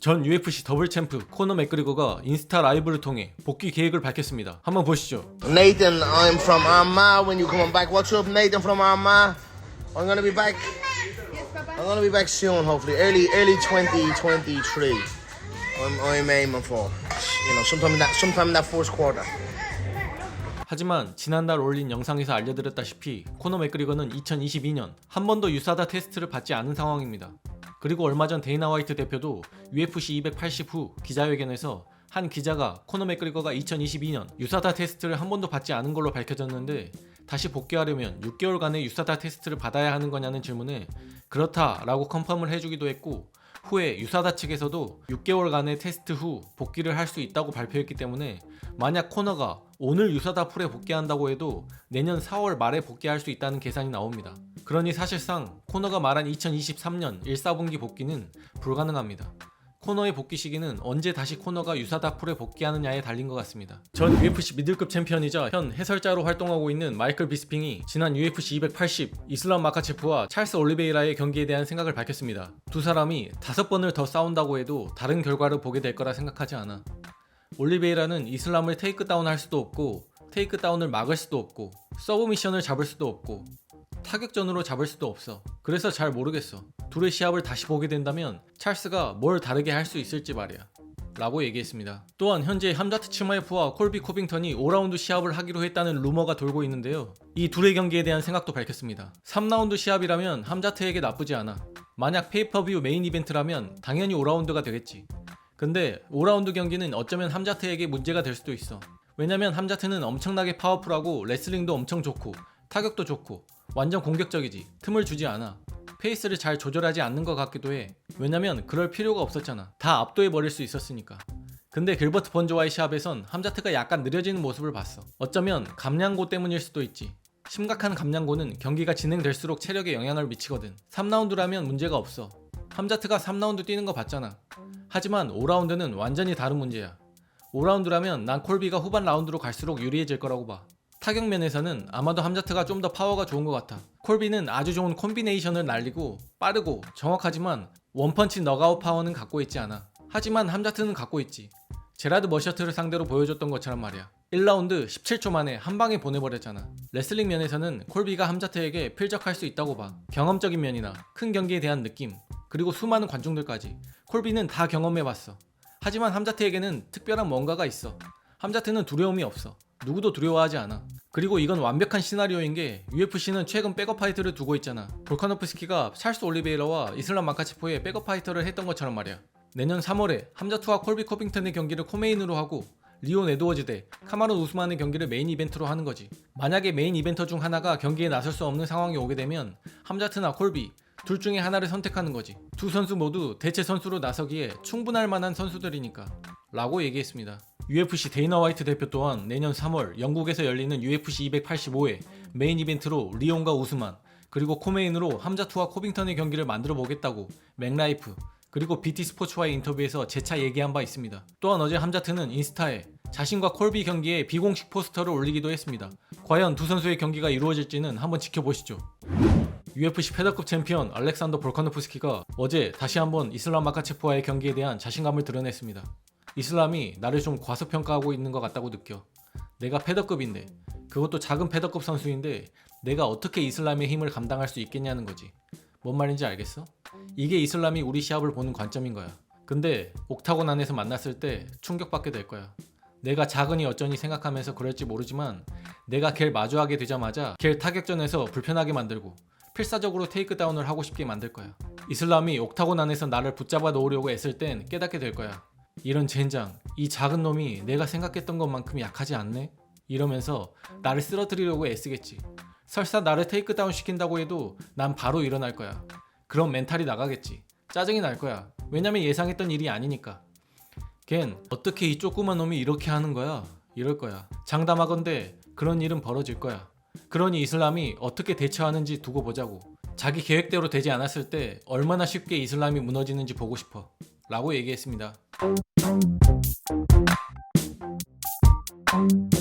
전 UFC 더블 챔프 코너 맥그리거가 인스타 라이브를 통해 복귀 계획을 밝혔습니다. 한번 보시죠. Nathan, I'm from Armagh. When you coming back? What's up, Nathan from Armagh? I'm gonna be back. I'm gonna be back soon, hopefully, early, early 2023. I'm, I'm aiming for, you know, sometime in that, sometime in that first quarter. 하지만 지난달 올린 영상에서 알려드렸다시피 코너 맥그리거는 2022년 한 번도 유사다 테스트를 받지 않은 상황입니다. 그리고 얼마 전 데이나 화이트 대표도 UFC 280 후 기자회견에서 한 기자가 코너 맥그리거가 2022년 유사다 테스트를 한 번도 받지 않은 걸로 밝혀졌는데 다시 복귀하려면 6개월간의 유사다 테스트를 받아야 하는 거냐는 질문에 그렇다라고 컨펌을 해주기도 했고 후에 유사다 측에서도 6개월간의 테스트 후 복귀를 할 수 있다고 발표했기 때문에 만약 코너가 오늘 유사다 풀에 복귀한다고 해도 내년 4월 말에 복귀할 수 있다는 계산이 나옵니다. 그러니 사실상 코너가 말한 2023년 1, 4분기 복귀는 불가능합니다. 코너의 복귀 시기는 언제 다시 코너가 유사다 풀에 복귀하느냐에 달린 것 같습니다. 전 UFC 미들급 챔피언이자 현 해설자로 활동하고 있는 마이클 비스핑이 지난 UFC 280 이슬람 마카체프와 찰스 올리베이라의 경기에 대한 생각을 밝혔습니다. 두 사람이 다섯 번을 더 싸운다고 해도 다른 결과를 보게 될 거라 생각하지 않아. 올리베이라는 이슬람을 테이크다운 할 수도 없고 테이크다운을 막을 수도 없고 서브미션을 잡을 수도 없고 타격전으로 잡을 수도 없어. 그래서 잘 모르겠어. 둘의 시합을 다시 보게 된다면 찰스가 뭘 다르게 할 수 있을지 말이야. 라고 얘기했습니다. 또한 현재 함자트 치마에프와 콜비 코빙턴이 5라운드 시합을 하기로 했다는 루머가 돌고 있는데요. 이 둘의 경기에 대한 생각도 밝혔습니다. 3라운드 시합이라면 함자트에게 나쁘지 않아. 만약 페이퍼뷰 메인 이벤트라면 당연히 5라운드가 되겠지. 근데 5라운드 경기는 어쩌면 함자트에게 문제가 될 수도 있어. 왜냐면 함자트는 엄청나게 파워풀하고 레슬링도 엄청 좋고 타격도 좋고 완전 공격적이지. 틈을 주지 않아. 페이스를 잘 조절하지 않는 것 같기도 해. 왜냐면 그럴 필요가 없었잖아. 다 압도해 버릴 수 있었으니까. 근데 길버트 번조와의 시합에선 함자트가 약간 느려지는 모습을 봤어. 어쩌면 감량고 때문일 수도 있지. 심각한 감량고는 경기가 진행될수록 체력에 영향을 미치거든. 3라운드라면 문제가 없어. 함자트가 3라운드 뛰는 거 봤잖아. 하지만 5라운드는 완전히 다른 문제야. 5라운드라면 난 콜비가 후반 라운드로 갈수록 유리해질 거라고 봐. 타격 면에서는 아마도 함자트가 좀 더 파워가 좋은 것 같아. 콜비는 아주 좋은 콤비네이션을 날리고 빠르고 정확하지만 원펀치 너가웃 파워는 갖고 있지 않아. 하지만 함자트는 갖고 있지. 제라드 머셔트를 상대로 보여줬던 것처럼 말이야. 1라운드 17초 만에 한 방에 보내버렸잖아. 레슬링 면에서는 콜비가 함자트에게 필적할 수 있다고 봐. 경험적인 면이나 큰 경기에 대한 느낌, 그리고 수많은 관중들까지. 콜비는 다 경험해봤어. 하지만 함자트에게는 특별한 뭔가가 있어. 함자트는 두려움이 없어. 누구도 두려워하지 않아. 그리고 이건 완벽한 시나리오인 게 UFC는 최근 백업 파이터를 두고 있잖아. 볼카노프스키가 찰스 올리베이라와 이슬람 마카치포의 백업 파이터를 했던 것처럼 말이야. 내년 3월에 함자투와 콜비 코빙턴의 경기를 코메인으로 하고 리온 에드워즈 대 카마론 우스만의 경기를 메인 이벤트로 하는 거지. 만약에 메인 이벤터 중 하나가 경기에 나설 수 없는 상황이 오게 되면 함자트나 콜비 둘 중에 하나를 선택하는 거지. 두 선수 모두 대체 선수로 나서기에 충분할 만한 선수들이니까. 라고 얘기했습니다. UFC 데이나 화이트 대표 또한 내년 3월 영국에서 열리는 UFC 285회 메인 이벤트로 리온과 우스만 그리고 코메인으로 함자투와 코빙턴의 경기를 만들어 보겠다고 맥라이프 그리고 BT 스포츠와의 인터뷰에서 재차 얘기한 바 있습니다. 또한 어제 함자트는 인스타에 자신과 콜비 경기에 비공식 포스터를 올리기도 했습니다. 과연 두 선수의 경기가 이루어질지는 한번 지켜보시죠. UFC 패더급 챔피언 알렉산더 볼카노프스키가 어제 다시 한번 이슬람 마카체프와의 경기에 대한 자신감을 드러냈습니다. 이슬람이 나를 좀 과소평가하고 있는 것 같다고 느껴. 내가 패더급인데, 그것도 작은 패더급 선수인데, 내가 어떻게 이슬람의 힘을 감당할 수 있겠냐는 거지. 뭔 말인지 알겠어? 이게 이슬람이 우리 시합을 보는 관점인 거야. 근데 옥타곤 안에서 만났을 때 충격받게 될 거야. 내가 작으니 어쩌니 생각하면서 그럴지 모르지만 내가 걔를 마주하게 되자마자 걔를 타격전에서 불편하게 만들고 필사적으로 테이크다운을 하고 싶게 만들 거야. 이슬람이 옥타곤 안에서 나를 붙잡아 놓으려고 애쓸 땐 깨닫게 될 거야. 이런 젠장, 이 작은 놈이 내가 생각했던 것만큼 약하지 않네? 이러면서 나를 쓰러뜨리려고 애쓰겠지. 설사 나를 테이크다운 시킨다고 해도 난 바로 일어날 거야. 그럼 멘탈이 나가겠지. 짜증이 날 거야. 왜냐면 예상했던 일이 아니니까. 걘 어떻게 이 조그만 놈이 이렇게 하는 거야? 이럴 거야. 장담하건대 그런 일은 벌어질 거야. 그러니 이슬람이 어떻게 대처하는지 두고 보자고. 자기 계획대로 되지 않았을 때 얼마나 쉽게 이슬람이 무너지는지 보고 싶어. 라고 얘기했습니다. Thank you.